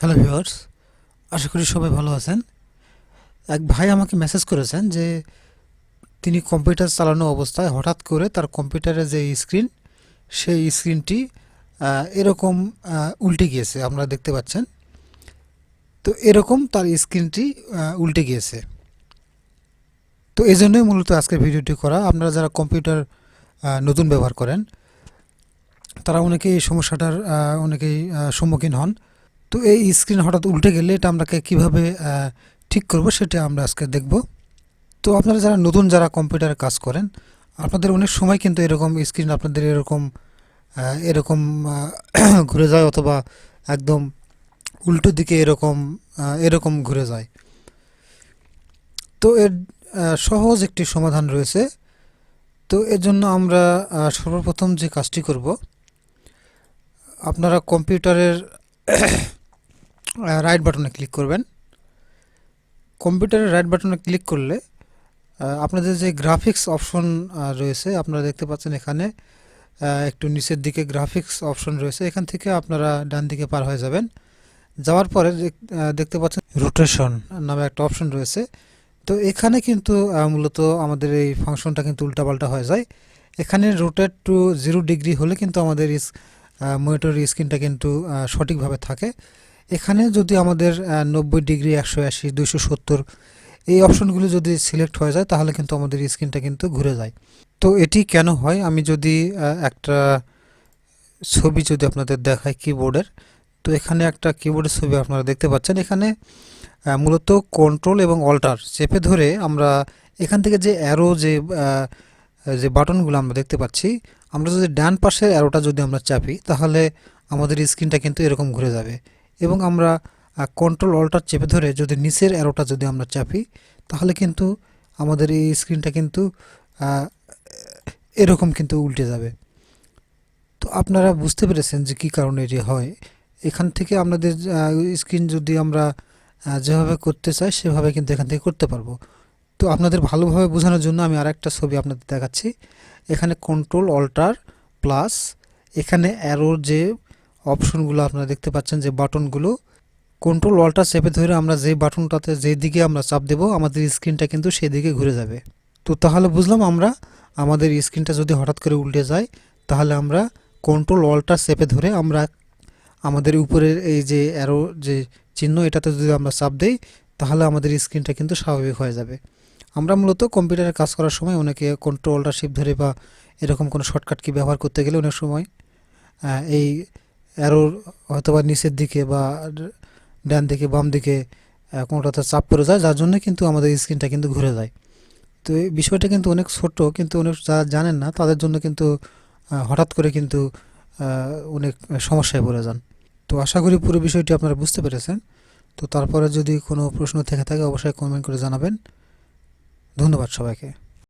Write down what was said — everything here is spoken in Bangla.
হ্যালো ভিউয়ার্স আশা করি সবাই ভালো আছেন। এক ভাই আমাকে মেসেজ করেছেন যে, তিনি কম্পিউটার চালানো অবস্থায় হঠাৎ করে তার কম্পিউটারের যে স্ক্রিন সেই স্ক্রিনটি এরকম উল্টে গিয়েছে, আপনারা দেখতে পাচ্ছেন। তো এরকম তার স্ক্রিনটি উল্টে গিয়েছে। তো এই জন্যই মূলত আজকের ভিডিওটি করা। আপনারা যারা কম্পিউটার নতুন ব্যবহার করেন, তারা অনেকেই এই সমস্যাটার অনেকেই সম্মুখীন হন। তো এই স্ক্রিন হঠাৎ উল্টে গেলে এটা আমরাকে কীভাবে ঠিক করব সেটা আমরা আজকে দেখব। তো আপনারা যারা নতুন যারা কম্পিউটারে কাজ করেন, আপনাদের অনেক সময় কিন্তু এরকম স্ক্রিন আপনাদের এরকম এরকম ঘুরে যায় অথবা একদম উল্টো দিকে এরকম এরকম ঘুরে যায়। তো এর সহজ একটি সমাধান রয়েছে। তো এর জন্য আমরা সর্বপ্রথম যে কাজটি করব, আপনারা কম্পিউটারের রাইট বাটনে ক্লিক করবেন। কম্পিউটারের রাইট বাটনে ক্লিক করলে আপনাদের যে গ্রাফিক্স অপশন রয়েছে, আপনারা দেখতে পাচ্ছেন এখানে একটু নিচের দিকে গ্রাফিক্স অপশন রয়েছে, এখান থেকে আপনারা ডান দিকে পার হয়ে যাবেন। যাওয়ার পরে দেখতে পাচ্ছেন রোটেশন নামে একটা অপশন রয়েছে। তো এখানে কিন্তু মূলত আমাদের এই ফাংশনটা কিন্তু উল্টাপাল্টা হয়ে যায়। এখানে রোটেট টু জিরো ডিগ্রি হলে কিন্তু আমাদের মনিটরের স্ক্রিনটা কিন্তু সঠিকভাবে থাকে। এখানে যদি আমাদের নব্বই ডিগ্রি, একশো আশি, দুইশো সত্তর এই অপশনগুলো যদি সিলেক্ট হয়ে যায়, তাহলে কিন্তু আমাদের স্ক্রিনটা কিন্তু ঘুরে যায়। তো এটি কেন হয়? আমি যদি একটা ছবি যদি আপনাদের দেখাই কিবোর্ডের তো এখানে একটা কিবোর্ডের ছবি আপনারা দেখতে পাচ্ছেন। এখানে মূলত কন্ট্রোল এবং অল্টার চেপে ধরে আমরা এখান থেকে যে অ্যারো যে যে বাটনগুলো আমরা দেখতে পাচ্ছি, আমরা যদি ডান পাশের অ্যারোটা যদি আমরা চাপি, তাহলে আমাদের স্ক্রিনটা কিন্তু এরকম ঘুরে যাবে। এবং আমরা কন্ট্রোল অল্টার চেপে ধরে যদি নিচের অ্যারোটা যদি আমরা চাপি, তাহলে কিন্তু আমাদের এই স্ক্রিনটা কিন্তু এরকম কিন্তু উল্টে যাবে। তো আপনারা বুঝতে পেরেছেন যে কী কারণে এটি হয়। এখান থেকে আমাদের স্ক্রিন যদি আমরা যেভাবে করতে চাই, সেভাবে কিন্তু এখান থেকে করতে পারব। তো আপনাদের ভালোভাবে বোঝানোর জন্য আমি আরেকটা ছবি আপনাদের দেখাচ্ছি। এখানে কন্ট্রোল অল্টার প্লাস এখানে অ্যারোর যে অপশনগুলো আপনারা দেখতে পাচ্ছেন যে বাটনগুলো। কন্ট্রোল অল্টার চেপে ধরে আমরা যে বাটনটাতে যে দিকে আমরা চাপ দেব, আমাদের স্ক্রিনটা কিন্তু সেই দিকে ঘুরে যাবে। তো তাহলে বুঝলাম আমরা, আমাদের স্ক্রিনটা যদি হঠাৎ করে উল্টে যায়, তাহলে আমরা কন্ট্রোল অল্টার চেপে ধরে আমরা আমাদের উপরের এই যে অ্যারো যে চিহ্ন, এটাতে যদি আমরা চাপ দেই, তাহলে আমাদের স্ক্রিনটা কিন্তু স্বাভাবিক হয়ে যাবে। আমরা মূলত কম্পিউটারে কাজ করার সময় অনেকে কন্ট্রোল অল্টার শিপ ধরে বা এরকম কোনো শর্টকাট কি ব্যবহার করতে গেলে অনেক সময় এই অ্যারোর হয়তো বা নিচের দিকে বা ডান দিকে বাম দিকে আহ, কোনোটাতে চাপ পড়ে যায় যার জন্য কিন্তু আমাদের স্ক্রিনটা কিন্তু ঘুরে যায়। তো এই বিষয়টা কিন্তু অনেক ছোট কিন্তু অনেক যারা জানেন না তাদের জন্য কিন্তু হঠাৎ করে কিন্তু অনেক সমস্যায় পড়ে যান। তো আশা করি পুরো বিষয়টি আপনারা বুঝতে পেরেছেন। তো তারপরে যদি কোনো প্রশ্ন থেকে থাকে অবশ্যই কমেন্ট করে জানাবেন। ধন্যবাদ সবাইকে।